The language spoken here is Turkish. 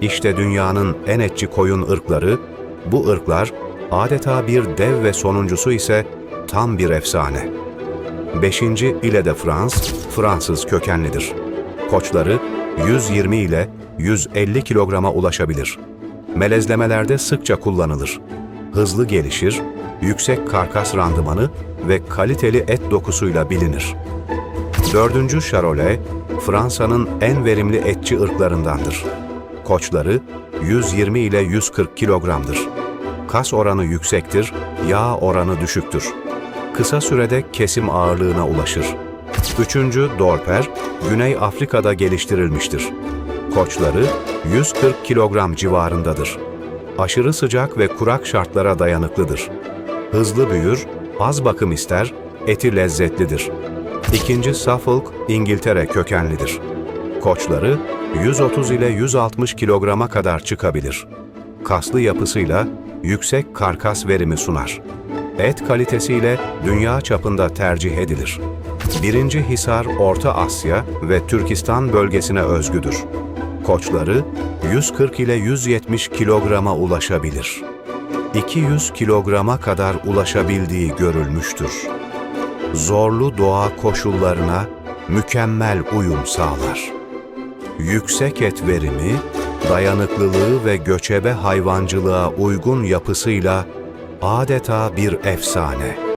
İşte dünyanın en etçi koyun ırkları, bu ırklar adeta bir dev ve sonuncusu ise tam bir efsane. 5. Ile de Frans, Fransız kökenlidir. Koçları 120 ile 150 kilograma ulaşabilir. Melezlemelerde sıkça kullanılır. Hızlı gelişir, yüksek karkas randımanı ve kaliteli et dokusuyla bilinir. 4. Charolais, Fransa'nın en verimli etçi ırklarındandır. Koçları 120 ile 140 kilogramdır. Kas oranı yüksektir, yağ oranı düşüktür. Kısa sürede kesim ağırlığına ulaşır. 3. Dorper, Güney Afrika'da geliştirilmiştir. Koçları 140 kilogram civarındadır. Aşırı sıcak ve kurak şartlara dayanıklıdır. Hızlı büyür, az bakım ister, eti lezzetlidir. İkinci Suffolk, İngiltere kökenlidir. Koçları 130 ile 160 kilograma kadar çıkabilir. Kaslı yapısıyla yüksek karkas verimi sunar. Et kalitesiyle dünya çapında tercih edilir. Birinci Hisar Orta Asya ve Türkistan bölgesine özgüdür. Koçları 140 ile 170 kilograma ulaşabilir. 200 kilograma kadar ulaşabildiği görülmüştür zorlu doğa koşullarına mükemmel uyum sağlar. Yüksek et verimi, dayanıklılığı ve göçebe hayvancılığa uygun yapısıyla adeta bir efsane.